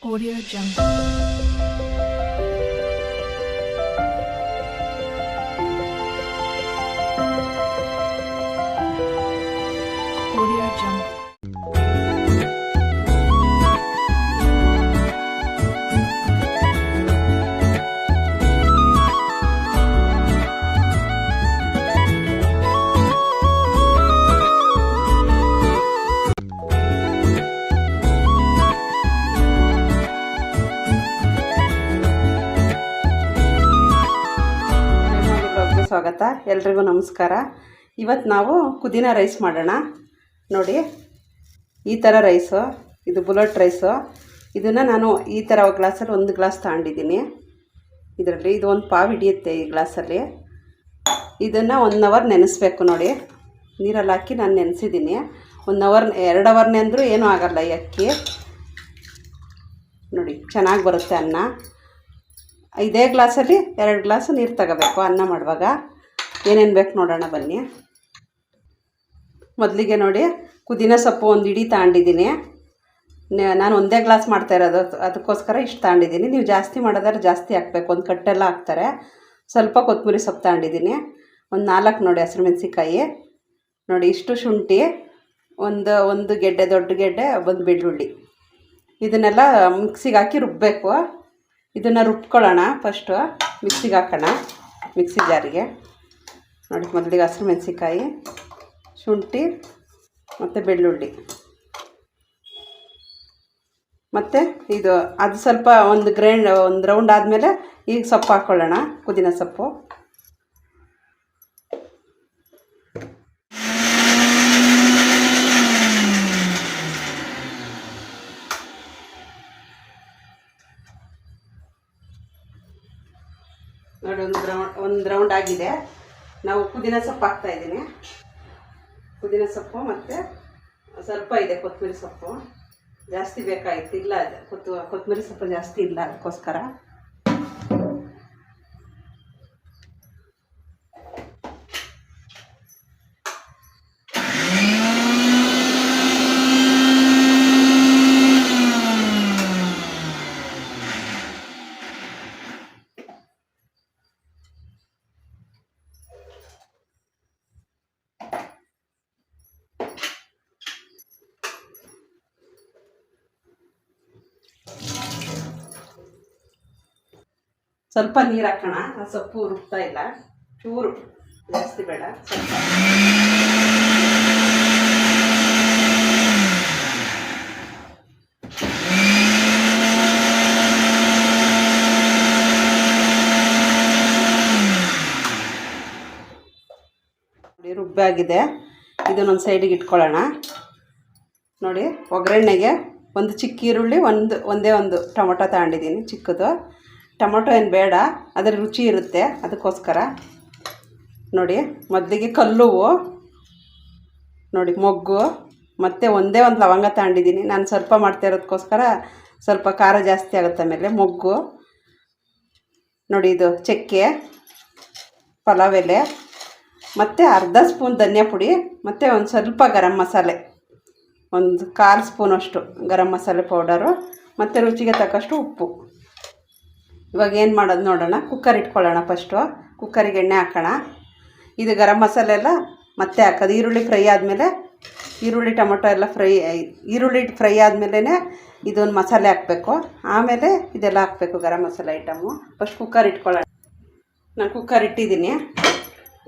Audio Jungle. ಸ್ವಾಗತ. ಎಲ್ರಿಗೂ ನಮಸ್ಕಾರ. ಇವತ್ತು ನಾವು ಪುದೀನ ರೈಸ್ ಮಾಡೋಣ. ನೋಡಿ, ಈ ಥರ ರೈಸು, ಇದು ಬುಲೆಟ್ ರೈಸು. ಇದನ್ನು ನಾನು ಈ ಥರ ಗ್ಲಾಸಲ್ಲಿ ಒಂದು ಗ್ಲಾಸ್ ತಗೊಂಡಿದ್ದೀನಿ. ಇದರಲ್ಲಿ ಇದು ಒಂದು ಪಾವು ಹಿಡಿಯುತ್ತೆ ಈ ಗ್ಲಾಸಲ್ಲಿ. ಇದನ್ನು ಒನ್ ಅವರ್ ನೆನೆಸ್ಬೇಕು ನೋಡಿ. ನೀರಲ್ಲಿ ಹಾಕಿ ನಾನು ನೆನೆಸಿದ್ದೀನಿ. ಒನ್ ಅವರ್ ಎರಡು ಅವರ್ನೇ ಅಂದರೂ ಏನೂ ಆಗಲ್ಲ ಈ ಅಕ್ಕಿ. ನೋಡಿ, ಚೆನ್ನಾಗಿ ಬರುತ್ತೆ ಅನ್ನ. ಇದೇ ಗ್ಲಾಸಲ್ಲಿ ಎರಡು ಗ್ಲಾಸ್ ನೀರು ತಗೋಬೇಕು ಅನ್ನ ಮಾಡುವಾಗ. ಏನೇನು ಬೇಕು ನೋಡೋಣ ಬನ್ನಿ. ಮೊದಲಿಗೆ ನೋಡಿ, ಪುದೀನ ಸೊಪ್ಪು ಒಂದು ಇಡೀ ತಗೊಂಡಿದ್ದೀನಿ ನಾನು ಒಂದೇ ಗ್ಲಾಸ್ ಮಾಡ್ತಾ ಇರೋದು, ಅದಕ್ಕೋಸ್ಕರ ಇಷ್ಟು ತಗೊಂಡಿದ್ದೀನಿ ನೀವು ಜಾಸ್ತಿ ಮಾಡೋದಾದ್ರೆ ಜಾಸ್ತಿ ಹಾಕ್ಬೇಕು. ಒಂದು ಕಟ್ಟೆಲ್ಲ ಹಾಕ್ತಾರೆ. ಸ್ವಲ್ಪ ಕೊತ್ತಂಬರಿ ಸೊಪ್ಪು ತಗೊಂಡಿದ್ದೀನಿ ಒಂದು ನಾಲ್ಕು ನೋಡಿ ಹಸಿರು ಮೆಣಸಿಕಾಯಿ ನೋಡಿ, ಇಷ್ಟು ಶುಂಠಿ, ಒಂದು ಒಂದು ಗೆಡ್ಡೆ, ದೊಡ್ಡ ಗೆಡ್ಡೆ, ಒಂದು ಬೆಳ್ಳುಳ್ಳಿ. ಇದನ್ನೆಲ್ಲ ಮಿಕ್ಸಿಗೆ ಹಾಕಿ ರುಬ್ಬಬೇಕು ಇದನ್ನು ರುಬ್ಕೊಳ್ಳೋಣ ಫಸ್ಟು. ಮಿಕ್ಸಿಗೆ ಹಾಕೋಣ. ಮಿಕ್ಸಿ ಜಾರಿಗೆ. ನೋಡಿ ಮೊದಲಿಗೆ ಹಸಿರು ಮೆಣಸಿಕಾಯಿ ಶುಂಠಿ ಮತ್ತು ಬೆಳ್ಳುಳ್ಳಿ. ಮತ್ತು ಇದು ಅದು ಸ್ವಲ್ಪ ಒಂದು ಗ್ರೈಂಡ್ ಒಂದು ರೌಂಡ್ ಆದಮೇಲೆ ಈಗ ಸೊಪ್ಪು ಹಾಕ್ಕೊಳ್ಳೋಣ ಪುದೀನ ಸೊಪ್ಪು. ನೋಡಿ ಒಂದು ರೌಂಡ್ ಒಂದು ರೌಂಡ್ ಆಗಿದೆ. ನಾವು ಪುದೀನ ಸೊಪ್ಪು ಹಾಕ್ತಾ ಇದ್ದೀನಿ. ಪುದೀನ ಸೊಪ್ಪು ಮತ್ತು ಸ್ವಲ್ಪ ಇದೆ ಕೊತ್ತಂಬರಿ ಸೊಪ್ಪು. ಜಾಸ್ತಿ ಬೇಕಾಗಿತ್ತು ಇಲ್ಲ ಅದು ಕೊತ್ತು, ಕೊತ್ತಂಬರಿ ಸೊಪ್ಪು ಜಾಸ್ತಿ ಇಲ್ಲ ಅದಕ್ಕೋಸ್ಕರ. ಸ್ವಲ್ಪ ನೀರು ಹಾಕೋಣ. ಆ ಸೊಪ್ಪು ರುಬ್ತಾ ಇಲ್ಲ. ಚೂರು. ಜಾಸ್ತಿ ಬೇಡ. ಸ್ವಲ್ಪ. ರುಬ್ಬಾಗಿದೆ ಇದನ್ನೊಂದು ಸೈಡಿಗೆ ಇಟ್ಕೊಳ್ಳೋಣ. ನೋಡಿ, ಒಗ್ಗರಣೆಗೆ ಒಂದು ಚಿಕ್ಕ ಈರುಳ್ಳಿ, ಒಂದು, ಒಂದೇ ಒಂದು ಟೊಮೊಟೊ ತಗೊಂಡಿದ್ದೀನಿ ಚಿಕ್ಕದು. ಟೊಮೊಟೊ ಏನು ಬೇಡ, ಅದರ ರುಚಿ ಇರುತ್ತೆ ಅದಕ್ಕೋಸ್ಕರ. ನೋಡಿ, ಮೊದಲಿಗೆ ಕಲ್ಲುವು, ನೋಡಿ, ಮೊಗ್ಗು, ಮತ್ತು ಒಂದೇ ಒಂದು ಲವಂಗ ತಗೊಂಡಿದ್ದೀನಿ. ನಾನು ಸ್ವಲ್ಪ ಮಾಡ್ತಾ ಇರೋದಕ್ಕೋಸ್ಕರ ಸ್ವಲ್ಪ ಖಾರ ಜಾಸ್ತಿ ಆಗುತ್ತೆ ಆಮೇಲೆ ಮೊಗ್ಗು. ನೋಡಿ, ಇದು ಚಕ್ಕೆ, ಪಲಾವ್ ಎಲೆ, ಮತ್ತು ಅರ್ಧ ಸ್ಪೂನ್ ಧನಿಯಾ ಪುಡಿ, ಮತ್ತು ಒಂದು ಸ್ವಲ್ಪ ಗರಂ ಮಸಾಲೆ. ಒಂದು ಕಾಲು ಸ್ಪೂನಷ್ಟು ಗರಂ ಮಸಾಲೆ ಪೌಡರು, ಮತ್ತು ರುಚಿಗೆ ತಕ್ಕಷ್ಟು ಉಪ್ಪು. ಇವಾಗ ಏನು ಮಾಡೋದು ನೋಡೋಣ. ಕುಕ್ಕರ್ ಇಟ್ಕೊಳ್ಳೋಣ ಫಸ್ಟು ಕುಕ್ಕರಿಗೆ ಎಣ್ಣೆ ಹಾಕೋಣ. ಇದು ಗರಂ ಮಸಾಲೆ ಎಲ್ಲ ಮತ್ತೆ ಹಾಕೋದು. ಈರುಳ್ಳಿ ಫ್ರೈ ಆದಮೇಲೆ ಈರುಳ್ಳಿ, ಟೊಮೊಟೊ ಎಲ್ಲ ಫ್ರೈ ಈರುಳ್ಳಿ ಫ್ರೈ ಆದಮೇಲೆ ಇದೊಂದು ಮಸಾಲೆ ಹಾಕಬೇಕು. ಆಮೇಲೆ ಇದೆಲ್ಲ ಹಾಕಬೇಕು garam masala item first cooker ಇಟ್ಕೊಳ್ಳೋಣ. ನಾನು ಕುಕ್ಕರ್ ಇಟ್ಟಿದ್ದೀನಿ.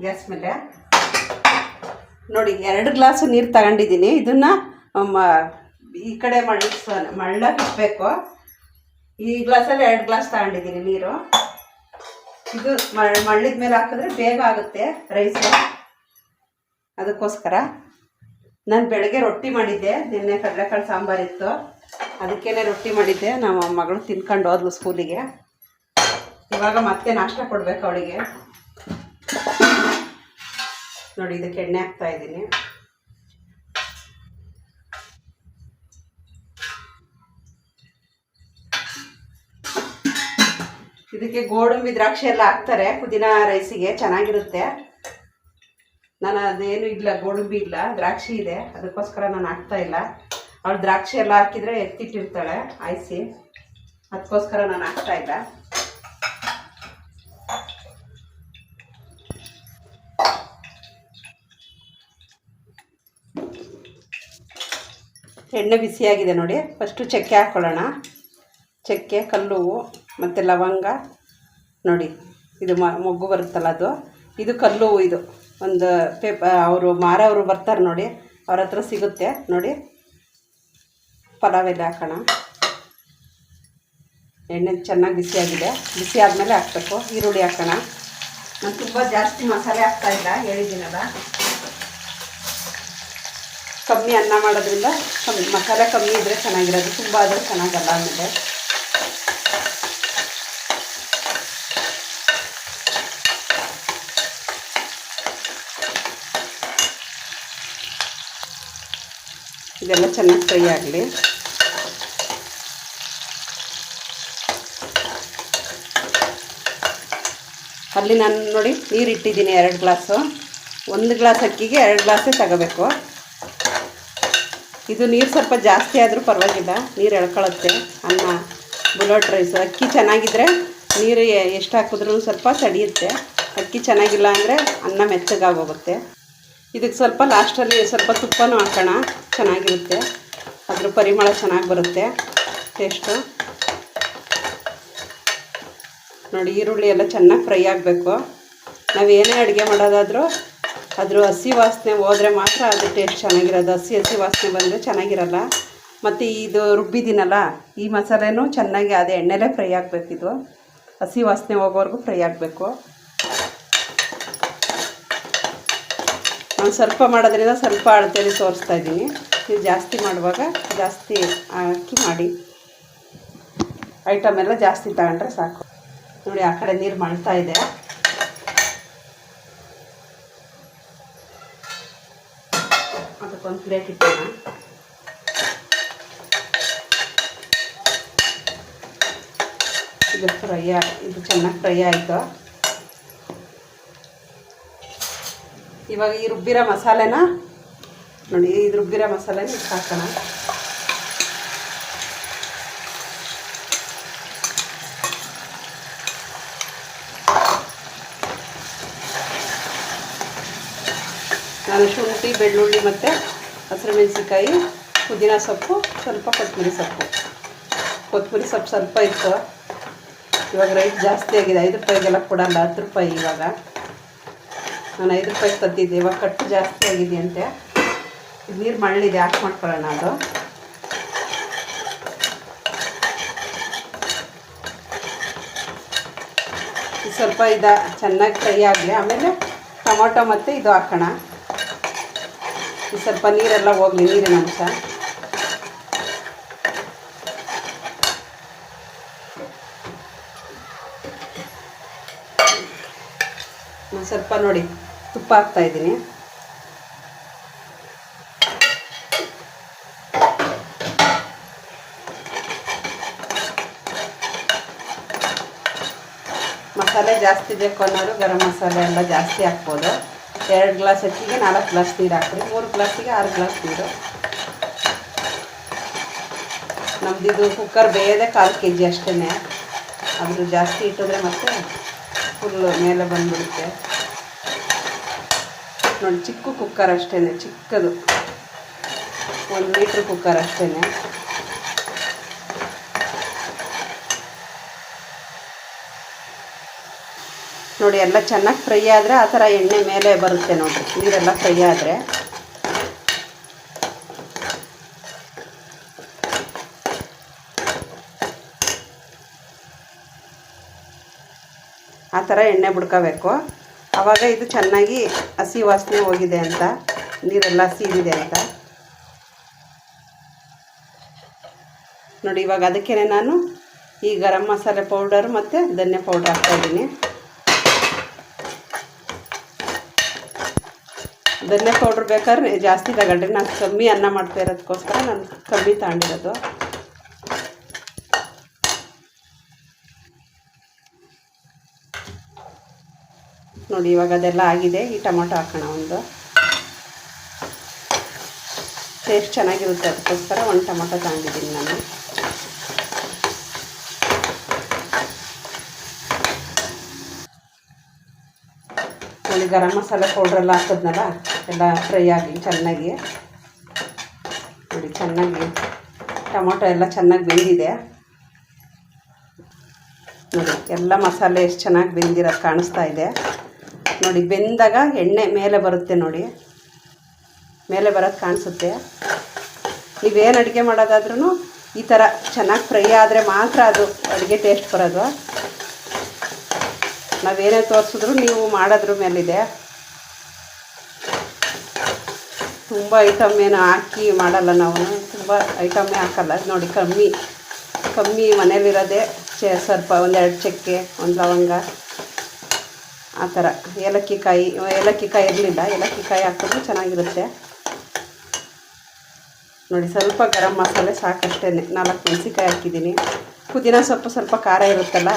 ಗ್ಯಾಸ್ ಮೇಲೆ. ನೋಡಿ, ಎರಡು ಗ್ಲಾಸು ನೀರು ತಗೊಂಡಿದ್ದೀನಿ. ಇದನ್ನು ಈ ಕಡೆ ಮಳ್ಳಿಸ್ ಮಳ್ಳಕ್ಕೆ ಇಡಬೇಕು ಈ ಗ್ಲಾಸಲ್ಲಿ ಎರಡು ಗ್ಲಾಸ್ ತಗೊಂಡಿದ್ದೀನಿ ನೀರು. ಇದು ಮಳ್ಳಿದ ಮೇಲೆ ಹಾಕಿದ್ರೆ ಬೇಗ ಆಗುತ್ತೆ ರೈಸ್ ಅದಕ್ಕೋಸ್ಕರ ನಾನು ಬೆಳಗ್ಗೆ ರೊಟ್ಟಿ ಮಾಡಿದ್ದೆ. ನಿನ್ನೆ ಕಡಲೆಕಾಳು ಸಾಂಬಾರಿತ್ತು ಅದಕ್ಕೇನೆ ರೊಟ್ಟಿ ಮಾಡಿದ್ದೆ. ನಮ್ಮ ಮಗಳು ತಿನ್ಕೊಂಡು ಹೋದ್ಲು ಸ್ಕೂಲಿಗೆ. ಇವಾಗ ಮತ್ತೆ ನಾಷ್ಟ ಕೊಡಬೇಕು ಅವಳಿಗೆ. ನೋಡಿ, ಇದಕ್ಕೆ ಎಣ್ಣೆ ಹಾಕ್ತಾ ಇದ್ದೀನಿ. ಇದಕ್ಕೆ ಗೋಡಂಬಿ ದ್ರಾಕ್ಷಿ ಎಲ್ಲ ಹಾಕ್ತಾರೆ. ಪುದೀನ ರೈಸಿಗೆ ಚೆನ್ನಾಗಿರುತ್ತೆ. ನಾನು ಅದೇನು ಇಲ್ಲ, ಗೋಡಂಬಿ ಇಲ್ಲ, ದ್ರಾಕ್ಷಿ ಇದೆ. ಅದಕ್ಕೋಸ್ಕರ ನಾನು ಹಾಕ್ತಾ ಇಲ್ಲ. ಅವಳು ದ್ರಾಕ್ಷಿ ಎಲ್ಲ ಹಾಕಿದರೆ ಎತ್ತಿಟ್ಟಿರ್ತಾಳೆ ಆಯಿಸಿ ಅದಕ್ಕೋಸ್ಕರ ನಾನು ಹಾಕ್ತಾ ಇಲ್ಲ. ಎಣ್ಣೆ ಬಿಸಿಯಾಗಿದೆ ನೋಡಿ. ಫಸ್ಟು ಚಕ್ಕೆ ಹಾಕ್ಕೊಳ್ಳೋಣ ಚಕ್ಕೆ, ಕಲ್ಲುವು. ಮತ್ತು ಲವಂಗ, ನೋಡಿ, ಇದು ಮೊಗ್ಗು ಬರುತ್ತಲ್ಲ ಅದು. ಇದು ಕಲ್ಲು ಇದು. ಒಂದು ಪೇಪ, ಅವರು ಮಾರವರು ಬರ್ತಾರೆ ನೋಡಿ. ಅವ್ರ ಹತ್ರ ಸಿಗುತ್ತೆ, ನೋಡಿ. ಪಲಾವ್ ಎಲೆ ಹಾಕೋಣ. ಎಣ್ಣೆ ಚೆನ್ನಾಗಿ ಬಿಸಿಯಾಗಿದೆ ಬಿಸಿ ಆದಮೇಲೆ ಹಾಕ್ಬೇಕು. ಈರುಳ್ಳಿ ಹಾಕೋಣ. ನಾನು ತುಂಬ ಜಾಸ್ತಿ ಮಸಾಲೆ ಹಾಕ್ತಾ ಇಲ್ಲ, ಹೇಳಿದ್ದೀನಲ್ಲ. ಕಮ್ಮಿ ಅನ್ನ ಮಾಡೋದ್ರಿಂದ ಕಮ್ಮಿ, ಮಸಾಲೆ ಕಮ್ಮಿ ಇದ್ದರೆ ಚೆನ್ನಾಗಿರೋದು. ತುಂಬ ಆದರೆ ಚೆನ್ನಾಗಲ್ಲ ಆಮೇಲೆ ಇದೆಲ್ಲ ಚೆನ್ನಾಗಿ ಫ್ರೈ ಆಗಲಿ. ಅಲ್ಲಿ ನಾನು ನೋಡಿ ನೀರು ಇಟ್ಟಿದ್ದೀನಿ ಎರಡು ಗ್ಲಾಸು. ಒಂದು ಗ್ಲಾಸ್ ಅಕ್ಕಿಗೆ ಎರಡು ಗ್ಲಾಸೇ ತಗೋಬೇಕು. ಇದು ನೀರು ಸ್ವಲ್ಪ ಜಾಸ್ತಿ ಆದರೂ ಪರವಾಗಿಲ್ಲ, ನೀರು ಎಳ್ಕೊಳ್ಳುತ್ತೆ ಅನ್ನ, ಬುಲೋಟ್ ರೈಸು, ಅಕ್ಕಿ ಚೆನ್ನಾಗಿದ್ದರೆ ನೀರು ಎಷ್ಟು ಹಾಕಿದ್ರೂ ಸ್ವಲ್ಪ ಸಡಿಯುತ್ತೆ. ಅಕ್ಕಿ ಚೆನ್ನಾಗಿಲ್ಲ ಅಂದರೆ ಅನ್ನ ಮೆತ್ತಗಾಗೋಗುತ್ತೆ. ಇದಕ್ಕೆ ಸ್ವಲ್ಪ ಲಾಸ್ಟಲ್ಲಿ ಸ್ವಲ್ಪ ತುಪ್ಪನೂ ಹಾಕೋಣ. ಚೆನ್ನಾಗಿರುತ್ತೆ. ಅದ್ರ ಪರಿಮಳ ಚೆನ್ನಾಗಿ ಬರುತ್ತೆ. ಟೇಸ್ಟು ನೋಡಿ, ಈರುಳ್ಳಿ ಎಲ್ಲ ಚೆನ್ನಾಗಿ ಫ್ರೈ ಆಗಬೇಕು. ನಾವು ಏನೇ ಅಡುಗೆ ಮಾಡೋದಾದರೂ ಅದ್ರ ಹಸಿ ವಾಸನೆ ಹೋದರೆ ಮಾತ್ರ ಅದು ಟೇಸ್ಟ್ ಚೆನ್ನಾಗಿರೋದು. ಹಸಿ ಹಸಿ ವಾಸನೆ ಬಂದರೆ ಚೆನ್ನಾಗಿರಲ್ಲ. ಮತ್ತು ಇದು ರುಬ್ಬಿದ್ದೀನಲ್ಲ, ಈ ಮಸಾಲೆನೂ ಚೆನ್ನಾಗಿ ಅದೇ ಎಣ್ಣೆಲೇ ಫ್ರೈ ಆಗಬೇಕಿದು ಹಸಿ ವಾಸನೆ ಹೋಗೋವರೆಗೂ ಫ್ರೈ ಆಗಬೇಕು. ನಾನು ಸ್ವಲ್ಪ ಮಾಡೋದ್ರಿಂದ ಸ್ವಲ್ಪ ಅಳತೆಯಲ್ಲಿ ತೋರಿಸ್ತಾ ಇದ್ದೀನಿ. ನೀವು ಜಾಸ್ತಿ ಮಾಡುವಾಗ ಜಾಸ್ತಿ ಹಾಕಿ ಮಾಡಿ. ಐಟಮ್ ಎಲ್ಲ ಜಾಸ್ತಿ ತಗೊಂಡ್ರೆ ಸಾಕು. ನೋಡಿ, ಆ ಕಡೆ ನೀರು ಮಾಡ್ತಾ ಇದೆ. ಅದಕ್ಕೊಂದು ಪ್ಲೇಟ್ ಇಟ್ಟೋಣ. ಇದು ಫ್ರೈ ಇದು ಚೆನ್ನಾಗಿ ಫ್ರೈ ಆಯಿತು. ಇವಾಗ ಈ ರುಬ್ಬಿರೋ ಮಸಾಲೆನ ನೋಡಿ ಇದು ರುಬ್ಬಿರೋ ಮಸಾಲೆನ ಇಷ್ಟು ಹಾಕೋಣ. ನಾನು ಶುಂಠಿ, ಬೆಳ್ಳುಳ್ಳಿ ಮತ್ತು ಹಸಿರು ಮೆಣಸಿಕಾಯಿ ಪುದೀನ ಸೊಪ್ಪು, ಸ್ವಲ್ಪ ಕೊತ್ತಂಬರಿ ಸೊಪ್ಪು. ಕೊತ್ತಂಬರಿ ಸೊಪ್ಪು ಸ್ವಲ್ಪ ಇತ್ತು ಇವಾಗ ರೈಟ್ ಜಾಸ್ತಿ ಆಗಿದೆ, ಐದು ರೂಪಾಯಿಗೆಲ್ಲ ಕೊಡಲ್ಲ, ಹತ್ತು ರೂಪಾಯಿ ಇವಾಗ. ನಾನು ಐದು ರೂಪಾಯಿ ತಂದಿದ್ದೆ, ಇವಾಗ ಕಟ್ಟು ಜಾಸ್ತಿ ಆಗಿದೆಯಂತೆ ಇದು ನೀರು ಮಳ್ಳಿದೆ ಹಾಕಿ ಮಾಡ್ಕೊಳ್ಳೋಣ ಅದು. ಸ್ವಲ್ಪ ಇದ ಚೆನ್ನಾಗಿ ಫ್ರೈ ಆಗಲಿ, ಆಮೇಲೆ ಟೊಮೊಟೊ ಮತ್ತು ಇದು ಹಾಕೋಣ. ಸ್ವಲ್ಪ ನೀರೆಲ್ಲ ಹೋಗಲಿ, ನೀರಿನ ಅಂಶ. ಸ್ವಲ್ಪ ನೋಡಿ. ತುಪ್ಪ ಹಾಕ್ತಾ ಇದ್ದೀನಿ. ಮಸಾಲೆ ಜಾಸ್ತಿ ಬೇಕು ಅನ್ನೋರು ಗರಂ ಮಸಾಲೆ ಎಲ್ಲ ಜಾಸ್ತಿ ಹಾಕ್ಬೋದು. ಎರಡು ಗ್ಲಾಸ್ ಅಕ್ಕಿಗೆ ನಾಲ್ಕು ಗ್ಲಾಸ್ ನೀರು ಹಾಕ್ರಿ ಮೂರು ಗ್ಲಾಸಿಗೆ ಆರು ಗ್ಲಾಸ್ ನೀರು. ನಮ್ದು ಇದು ಕುಕ್ಕರ್ ಬೇಯದೆ ಕಾಲು ಕೆ ಜಿ ಅಷ್ಟೇ ಅದ್ರ ಜಾಸ್ತಿ ಇಟ್ಟಿದ್ರೆ ಮತ್ತೆ ಫುಲ್ಲು ಮೇಲೆ ಬಂದ್ಬಿಡುತ್ತೆ. ನೋಡಿ ಚಿಕ್ಕ ಕುಕ್ಕರ್ ಅಷ್ಟೇ ಚಿಕ್ಕದು. ಒಂದು ಲೀಟ್ರ್ ಕುಕ್ಕರ್ ಅಷ್ಟೇ ನೋಡಿ, ಎಲ್ಲ ಚೆನ್ನಾಗಿ ಫ್ರೈ ಆದರೆ ಆ ಥರ ಎಣ್ಣೆ ಮೇಲೆ ಬರುತ್ತೆ ನೋಡಿ ನೀರೆಲ್ಲ ಫ್ರೈ ಆದರೆ. ಆ ಥರ ಎಣ್ಣೆ ಬಿಡ್ಕೋಬೇಕು. ಆವಾಗ ಇದು ಚೆನ್ನಾಗಿ ಹಸಿ ವಾಸನೆ ಹೋಗಿದೆ ಅಂತ, ನೀರೆಲ್ಲ ಸೀದಿದೆ ಅಂತ. ನೋಡಿ, ಇವಾಗ ಅದಕ್ಕೇ ನಾನು ಈ ಗರಂ ಮಸಾಲೆ ಪೌಡರ್ ಮತ್ತು ಧನ್ಯ ಪೌಡರ್ ಹಾಕ್ತಾಯಿದ್ದೀನಿ ಧನ್ಯ ಪೌಡ್ರ್ ಬೇಕಾದ್ರೆ ಜಾಸ್ತಿ ತಗೊಂಡ್ರಿ ನಾನು ಕಮ್ಮಿ ಅನ್ನ ಮಾಡ್ತಾ ಇರೋದಕ್ಕೋಸ್ಕರ ನಾನು ಕಮ್ಮಿ ತಗೊಂಡಿರೋದು. ನೋಡಿ, ಇವಾಗ ಅದೆಲ್ಲ ಆಗಿದೆ. ಈ ಟೊಮೊಟೊ ಹಾಕೋಣ ಒಂದು. ಟೇಸ್ಟ್ ಚೆನ್ನಾಗಿರುತ್ತೆ. ಅದಕ್ಕೋಸ್ಕರ ಒಂದು ಟೊಮೊಟೊ ತಗೊಂಡಿದ್ದೀನಿ ನಾನು. ನೋಡಿ, ಗರಂ ಮಸಾಲೆ ಪೌಡ್ರೆಲ್ಲ ಹಾಕಿದ್ನಲ್ಲ, ಎಲ್ಲ ಫ್ರೈ ಆಗಿ ಚೆನ್ನಾಗಿ. ನೋಡಿ, ಚೆನ್ನಾಗಿ ಟೊಮೊಟೊ ಎಲ್ಲ ಚೆನ್ನಾಗಿ ಬೆಂದಿದೆ. ನೋಡಿ, ಎಲ್ಲ ಮಸಾಲೆ ಎಷ್ಟು ಚೆನ್ನಾಗಿ ಬೆಂದಿರೋದು ಕಾಣಿಸ್ತಾ ಇದೆ. ನೋಡಿ, ಬೆಂದಾಗ ಎಣ್ಣೆ ಮೇಲೆ ಬರುತ್ತೆ ನೋಡಿ. ಮೇಲೆ ಬರೋದು ಕಾಣಿಸುತ್ತೆ. ನೀವೇನು ಅಡುಗೆ ಮಾಡೋದಾದ್ರೂ ಈ ಥರ ಚೆನ್ನಾಗಿ ಫ್ರೈ ಆದರೆ ಮಾತ್ರ ಅದು ಅಡುಗೆ ಟೇಸ್ಟ್ ಬರೋದು. ನಾವೇನೇ ತೋರಿಸಿದ್ರು ನೀವು ಮಾಡೋದ್ರ ಮೇಲಿದೆ. ತುಂಬ ಐಟಮ್ ಏನು ಹಾಕಿ ಮಾಡಲ್ಲ ನಾವು. ತುಂಬ ಐಟಮ್ಮೇ ಹಾಕಲ್ಲ. ನೋಡಿ, ಕಮ್ಮಿ ಕಮ್ಮಿ ಮನೇಲಿರೋದೇ ಚೆ ಸ್ವಲ್ಪ ಒಂದೆರಡು ಚಕ್ಕೆ, ಒಂದು ಲವಂಗ. ಆ ಥರ. ಏಲಕ್ಕಿ ಕಾಯಿ ಏಲಕ್ಕಿ ಕಾಯಿ ಇರಲಿಲ್ಲ. ಏಲಕ್ಕಿ ಕಾಯಿ ಹಾಕಿದ್ರು ಚೆನ್ನಾಗಿರುತ್ತೆ. ನೋಡಿ, ಸ್ವಲ್ಪ ಗರಂ ಮಸಾಲೆ ಸಾಕಷ್ಟೇ ನಾಲ್ಕು ಮೆಣಸಿಕಾಯಿ ಹಾಕಿದ್ದೀನಿ. ಪುದೀನ ಸೊಪ್ಪು ಸ್ವಲ್ಪ ಖಾರ ಇರುತ್ತಲ್ಲ?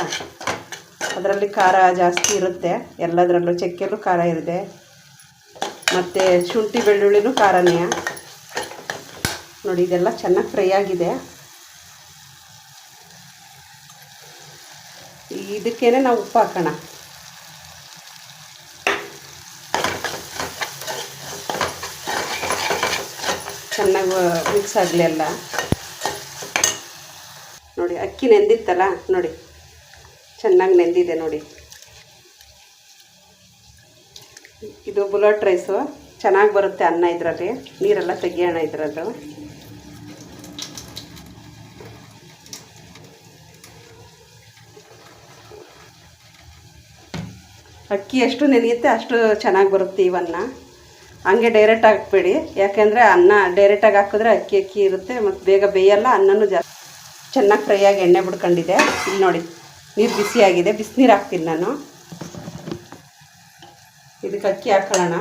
ಅದರಲ್ಲಿ ಖಾರ ಜಾಸ್ತಿ ಇರುತ್ತೆ. ಎಲ್ಲದರಲ್ಲೂ ಚಕ್ಕೆಲ್ಲೂ ಖಾರ ಇರುತ್ತೆ ಮತ್ತು ಶುಂಠಿ ಬೆಳ್ಳುಳ್ಳಿನೂ ಖಾರನೇ. ನೋಡಿ, ಇದೆಲ್ಲ ಚೆನ್ನಾಗಿ ಫ್ರೈ ಆಗಿದೆ. ಇದಕ್ಕೇನೆ ನಾವು ಉಪ್ಪು ಹಾಕೋಣ ಚೆನ್ನಾಗಿ ಮಿಕ್ಸ್ ಆಗಲಿ ಎಲ್ಲ ನೋಡಿ, ಅಕ್ಕಿ ನೆಂದಿತ್ತಲ್ಲ, ನೋಡಿ. ಚೆನ್ನಾಗಿ ನೆಂದಿದೆ ನೋಡಿ. ಇದು ಬುಲಟ್ ರೈಸು. ಚೆನ್ನಾಗಿ ಬರುತ್ತೆ ಅನ್ನ ಇದರಲ್ಲಿ. ನೀರೆಲ್ಲ ತೆಗಿಯೋಣ ಇದರದ್ದು. ಅಕ್ಕಿ ಎಷ್ಟು ನೆನೆಯುತ್ತೆ ಅಷ್ಟು ಚೆನ್ನಾಗಿ ಬರುತ್ತೆ ಇವನ್ನ ಹಂಗೆ ಡೈರೆಕ್ಟ್ ಹಾಕ್ಬೇಡಿ. ಯಾಕೆಂದರೆ ಅನ್ನ ಡೈರೆಕ್ಟಾಗಿ ಹಾಕಿದ್ರೆ ಅಕ್ಕಿ ಅಕ್ಕಿ ಇರುತ್ತೆ ಮತ್ತು ಬೇಗ ಬೇಯಲ್ಲ ಅನ್ನನೂ ಜಾಸ್ತಿ. ಚೆನ್ನಾಗಿ ಫ್ರೈ ಆಗಿ ಎಣ್ಣೆ ಬಿಡ್ಕೊಂಡಿದೆ. ಇಲ್ಲಿ ನೋಡಿ, ನೀರು ಬಿಸಿಯಾಗಿದೆ. ಬಿಸಿನೀರು ಹಾಕ್ತೀನಿ ನಾನು. ಇದಕ್ಕೆ ಅಕ್ಕಿ ಹಾಕೊಳ್ಳೋಣ.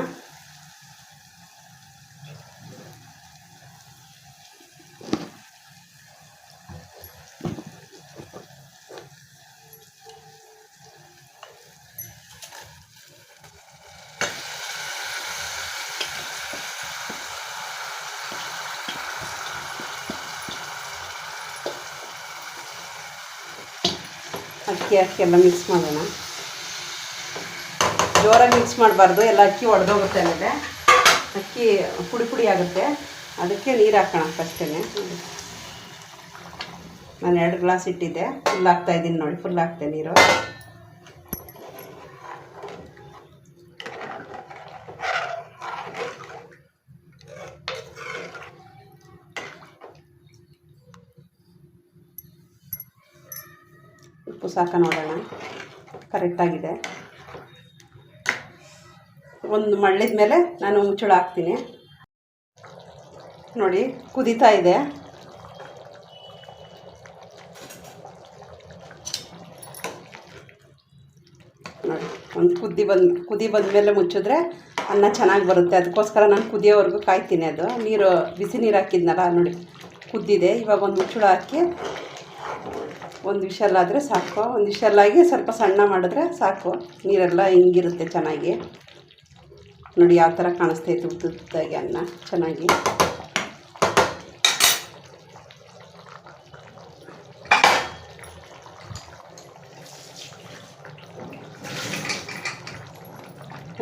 ಅಕ್ಕಿ ಹಾಕಿ ಎಲ್ಲ ಮಿಕ್ಸ್ ಮಾಡೋಣ. ಜೋರಾಗಿ ಮಿಕ್ಸ್ ಮಾಡಬಾರ್ದು, ಎಲ್ಲ ಅಕ್ಕಿ ಒಡೆದೋಗುತ್ತೆ ಅಲ್ಲದೆ. ಅಕ್ಕಿ ಪುಡಿ ಪುಡಿ ಆಗುತ್ತೆ. ಅದಕ್ಕೆ ನೀರು ಹಾಕೋಣ ಫಸ್ಟೇ ನಾನು ಎರಡು ಗ್ಲಾಸ್ ಇಟ್ಟಿದ್ದೆ. ಫುಲ್ ಹಾಕ್ತಾ ಇದ್ದೀನಿ ನೋಡಿ ಫುಲ್ ಹಾಕ್ತೆ ನೀರು. ಸಾಕ ನೋಡೋಣ. ಕರೆಕ್ಟಾಗಿದೆ ಒಂದು ಮಳ್ಳಿದ ಮೇಲೆ ನಾನು ಮುಚ್ಚಳ ಹಾಕ್ತೀನಿ. ನೋಡಿ, ಕುದೀತಾ ಇದೆ. ನೋಡಿ, ಒಂದು ಕುದಿ ಬಂದ ಕುದಿ ಬಂದ ಮೇಲೆ ಮುಚ್ಚಿದ್ರೆ ಅನ್ನ ಚೆನ್ನಾಗಿ ಬರುತ್ತೆ. ಅದಕ್ಕೋಸ್ಕರ ನಾನು ಕುದಿಯೋವರೆಗೂ ಕಾಯ್ತೀನಿ ಅದು. ನೀರು, ಬಿಸಿ ನೀರು ಹಾಕಿದ್ನಲ್ಲ, ನೋಡಿ, ಕುದ್ದಿದೆ. ಇವಾಗ ಒಂದು ಮುಚ್ಚಳ ಹಾಕಿ ಒಂದು ವಿಷಲ್ ಸಾಕು. ಒಂದು ವಿಷಲ್ಲಾಗಿ ಸ್ವಲ್ಪ ಸಣ್ಣ ಮಾಡಿದ್ರೆ ಸಾಕು. ನೀರೆಲ್ಲ ಹಿಂಗಿರುತ್ತೆ ಚೆನ್ನಾಗಿ. ನೋಡಿ ಯಾವ ಥರ ಕಾಣಿಸ್ತೈತೆ ಉದ್ದುದ್ದಾಗಿ ಅನ್ನ. ಚೆನ್ನಾಗಿ.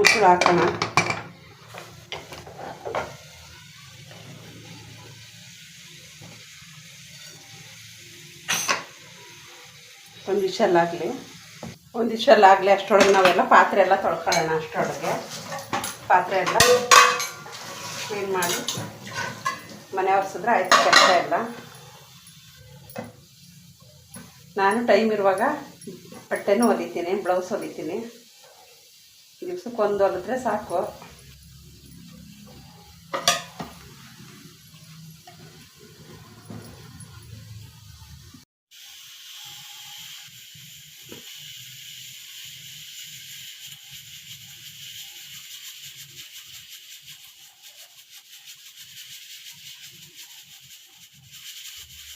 ಉಸಿರು ಹಾಕೋಣ. ಒಂದು ವಿಷಲ್ಲಾಗಲಿ. ಒಂದು ವಿಷಲ್ಲಾಗಲಿ ಅಷ್ಟೊಳಗೆ ನಾವೆಲ್ಲ ಪಾತ್ರೆ ಎಲ್ಲ ತೊಳ್ಕೊಳ್ಳೋಣ ಅಷ್ಟೊಳಗೆ. ಪಾತ್ರೆ ಎಲ್ಲ ಕ್ಲೀನ್ ಮಾಡಿ ಮನೆ ಒರೆಸಿದ್ರೆ ಆಯಿತು, ಕೆಲಸ ಎಲ್ಲ ನಾನು ಟೈಮ್ ಇರುವಾಗ ಬಟ್ಟೆನೂ ಹೊಲಿತೀನಿ ಬ್ಲೌಸ್ ಹೊಲಿತೀನಿ ದಿವ್ಸಕ್ಕೆ ಒಂದು ಹೊಲಿದ್ರೆ ಸಾಕು.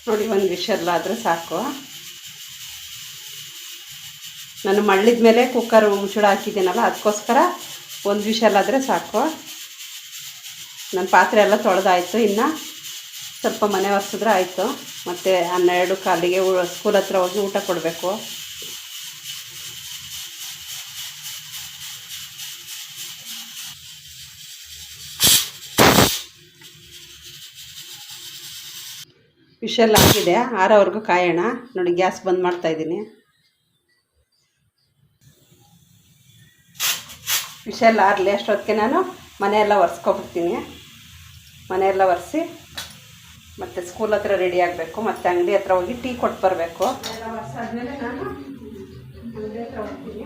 ನೋಡಿ, ಒಂದು ವಿಷಲ್ ಆದರೆ ಸಾಕು. ನಾನು ಮಳ್ಳಿದ ಮೇಲೆ ಕುಕ್ಕರ್ ಮುಚ್ಚಳ ಹಾಕಿದ್ದೀನಲ್ಲ ಅದಕ್ಕೋಸ್ಕರ ಒಂದು ವಿಷಲ್ ಆದರೆ ಸಾಕು. ನನ್ನ ಪಾತ್ರೆ ಎಲ್ಲ ತೊಳೆದಾಯಿತು ಇನ್ನು. ಸ್ವಲ್ಪ ಮನೆ ಒರೆಸಿದ್ರೆ ಆಯಿತು. ಮತ್ತು ಹನ್ನೆರಡು ಕಾಲಿಗೆ ಸ್ಕೂಲ್ ಹತ್ರ ಹೋಗಿ ಊಟ ಕೊಡಬೇಕು. ವಿಷಲ್ ಆಗಿದೆ ಆರೋವರೆಗೂ ಕಾಯೋಣ. ನೋಡಿ, ಗ್ಯಾಸ್ ಬಂದ್ ಮಾಡ್ತಾ ಇದ್ದೀನಿ. ವಿಷಲ್ ಆರಲಿ. ಅಷ್ಟೊತ್ತಿಗೆ ನಾನು ಮನೆಯೆಲ್ಲ ಒರೆಸ್ಕೊಬಿಡ್ತೀನಿ. ಮನೆಯೆಲ್ಲ ಒರೆಸಿ ಮತ್ತು ಸ್ಕೂಲ್ ಹತ್ರ ರೆಡಿ ಆಗಬೇಕು. ಮತ್ತು ಅಂಗಡಿ ಹತ್ರ ಹೋಗಿ ಟೀ ಕೊಟ್ಟು ಬರಬೇಕು. ಅಂಗಡಿ ಹತ್ರ ಹೋಗ್ತೀನಿ.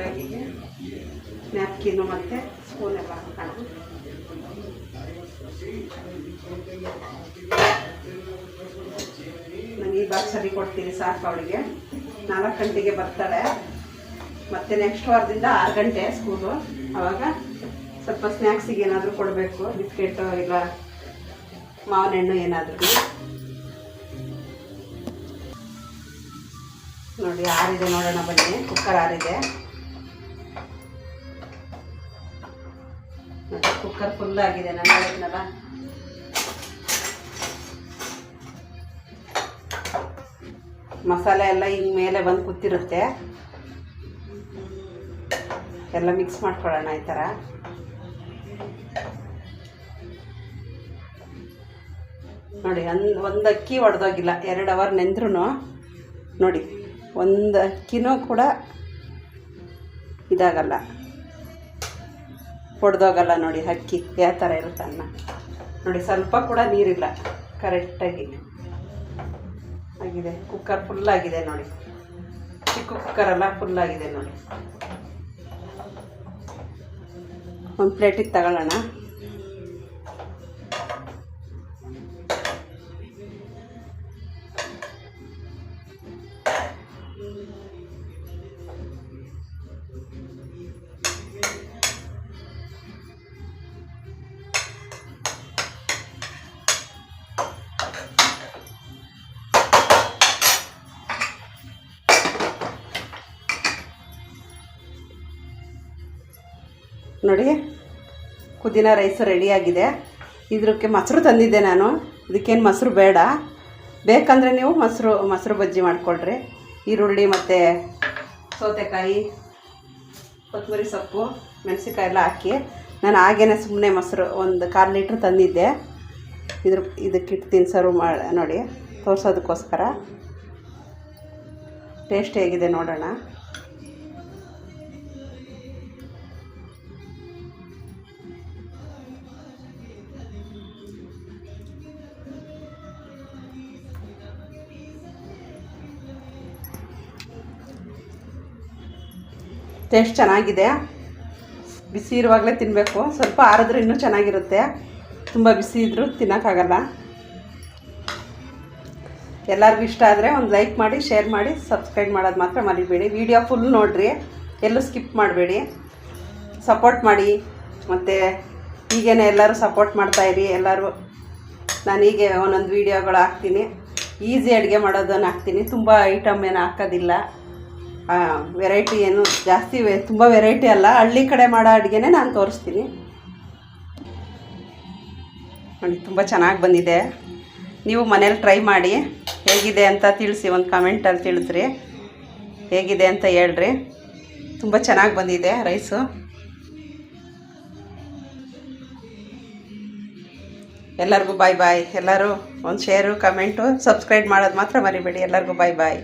ಬ್ಯಾಗಿಗೆ ನ್ಯಾಪ್ಕಿನ್ನು ಮತ್ತು ಸ್ಪೂನ್ ಎಲ್ಲ ಹಾಕೋಣ ನಾನು ಈ ಬಾಕ್ಸಲ್ಲಿ ಕೊಡ್ತೀನಿ ಸಾಕು ಅವಳಿಗೆ. ನಾಲ್ಕು ಗಂಟೆಗೆ ಬರ್ತಾಳೆ. ಮತ್ತು ನೆಕ್ಸ್ಟ್ ವಾರದಿಂದ ಆರು ಗಂಟೆ ಸ್ಕೂಲು ಅವಾಗ ಸ್ವಲ್ಪ ಸ್ನ್ಯಾಕ್ಸಿಗೆ ಏನಾದರೂ ಕೊಡಬೇಕು ಬಿಸ್ಕೆಟು ಇಲ್ಲ ಮಾವಿನ ಹಣ್ಣು ಏನಾದರೂ. ನೋಡಿ ಆರಿದೆ ನೋಡೋಣ ಬನ್ನಿ. ಕುಕ್ಕರ್ ಆರಿದೆ. ಕುಕ್ಕರ್ ಫುಲ್ ಆಗಿದೆ, ನಾನು ಹೇಳಿದ್ನಲ್ಲ. ಮಸಾಲೆ ಎಲ್ಲ ಹಿಂಗೆ ಮೇಲೆ ಬಂದು ಕೂತಿರುತ್ತೆ. ಎಲ್ಲ ಮಿಕ್ಸ್ ಮಾಡ್ಕೊಳ್ಳೋಣ ಈ ಥರ. ನೋಡಿ ಅನ್ ಒಂದು ಅಕ್ಕಿ ಒಡೆದೋಗಿಲ್ಲ, ಎರಡು ಅವರ್ ನೆಂದ್ರೂ ನೋಡಿ, ಒಂದು ಅಕ್ಕಿನೂ ಕೂಡ ಇದಾಗಲ್ಲ. ಒಡೆದೋಗಲ್ಲ ನೋಡಿ, ಅಕ್ಕಿ ಯಾವ ಥರ ಇರುತ್ತೆ ಅನ್ನ. ನೋಡಿ, ಸ್ವಲ್ಪ ಕೂಡ ನೀರಿಲ್ಲ ಕರೆಕ್ಟಾಗಿ ಆಗಿದೆ ಕುಕ್ಕರ್ ಫುಲ್ಲಾಗಿದೆ ನೋಡಿ. ಚಿಕ್ಕ ಕುಕ್ಕರ್ ಎಲ್ಲ ಫುಲ್ ಆಗಿದೆ ನೋಡಿ. ಒಂದು ಪ್ಲೇಟಿಗೆ ತಗೊಳ್ಳೋಣ. ನೋಡಿ. ಪುದೀನ ರೈಸ್ ರೆಡಿಯಾಗಿದೆ. ಇದಕ್ಕೆ ಮೊಸರು ತಂದಿದ್ದೆ ನಾನು. ಇದಕ್ಕೇನು ಮೊಸರು ಬೇಡ. ಬೇಕಂದರೆ ನೀವು ಮೊಸರು ಮೊಸರು ಬಜ್ಜಿ ಮಾಡಿಕೊಳ್ರಿ. ಈರುಳ್ಳಿ ಮತ್ತು ಸೌತೆಕಾಯಿ, ಕೊತ್ತಂಬರಿ ಸೊಪ್ಪು ಮೆಣಸಿಕಾಯಿ ಎಲ್ಲ ಹಾಕಿ. ನಾನು ಹಾಗೇನೆ ಸುಮ್ಮನೆ ಮೊಸರು ಒಂದು ಕಾಲು ಲೀಟ್ರ್ ತಂದಿದ್ದೆ. ಇದ್ರ, ಇದಕ್ಕಿಟ್ಟು ಇಡ್ತೀನಿ ಸರ್ವ್ ಮಾಡಿ ನೋಡಿ ತೋರಿಸೋದಕ್ಕೋಸ್ಕರ. ಟೇಸ್ಟ್ ಹೇಗಿದೆ ನೋಡೋಣ. ಟೇಸ್ಟ್ ಚೆನ್ನಾಗಿದೆ. ಬಿಸಿ ಇರುವಾಗಲೇ ತಿನ್ನಬೇಕು ಸ್ವಲ್ಪ ಆರಿದ್ರೆ ಇನ್ನೂ ಚೆನ್ನಾಗಿರುತ್ತೆ. ತುಂಬ ಬಿಸಿ ಇದ್ದರೂ ತಿನ್ನೋಕ್ಕಾಗಲ್ಲ. ಎಲ್ಲರಿಗೂ ಇಷ್ಟ ಆದರೆ ಒಂದು ಲೈಕ್ ಮಾಡಿ, ಶೇರ್ ಮಾಡಿ, ಸಬ್ಸ್ಕ್ರೈಬ್ ಮಾಡೋದು ಮಾತ್ರ ಮರಿಬೇಡಿ. ವಿಡಿಯೋ ಫುಲ್ ನೋಡಿರಿ. ಎಲ್ಲೂ ಸ್ಕಿಪ್ ಮಾಡಬೇಡಿ. ಸಪೋರ್ಟ್ ಮಾಡಿ. ಮತ್ತು ಈಗೇನೆ ಎಲ್ಲರೂ ಸಪೋರ್ಟ್ ಮಾಡ್ತಾಯಿರಿ ಎಲ್ಲರೂ ನಾನು ಹೀಗೆ ಒಂದೊಂದು ವೀಡಿಯೋಗಳು ಹಾಕ್ತೀನಿ. ಈಸಿ ಅಡುಗೆ ಮಾಡೋದನ್ನು ಹಾಕ್ತೀನಿ. ತುಂಬ ಐಟಮ್ ಏನು ಹಾಕೋದಿಲ್ಲ. ವೆರೈಟಿ ಏನು ಜಾಸ್ತಿ ತುಂಬ ವೆರೈಟಿ ಅಲ್ಲ. ಹಳ್ಳಿ ಕಡೆ ಮಾಡೋ ಅಡುಗೆನೇ ನಾನು ತೋರಿಸ್ತೀನಿ. ನೋಡಿ, ತುಂಬ ಚೆನ್ನಾಗಿ ಬಂದಿದೆ. ನೀವು ಮನೇಲಿ ಟ್ರೈ ಮಾಡಿ. ಹೇಗಿದೆ ಅಂತ ತಿಳಿಸಿ, ಒಂದು ಕಮೆಂಟಲ್ಲಿ ತಿಳಿಸ್ರಿ. ಹೇಗಿದೆ ಅಂತ ಹೇಳ್ರಿ. ತುಂಬ ಚೆನ್ನಾಗಿ ಬಂದಿದೆ ರೈಸು ಎಲ್ಲರಿಗೂ ಬಾಯ್ ಬಾಯ್ ಎಲ್ಲರೂ ಒಂದು ಶೇರು ಕಮೆಂಟು ಸಬ್ಸ್ಕ್ರೈಬ್ ಮಾಡೋದು ಮಾತ್ರ ಮರಿಬೇಡಿ. ಎಲ್ಲರಿಗೂ ಬಾಯ್ ಬಾಯ್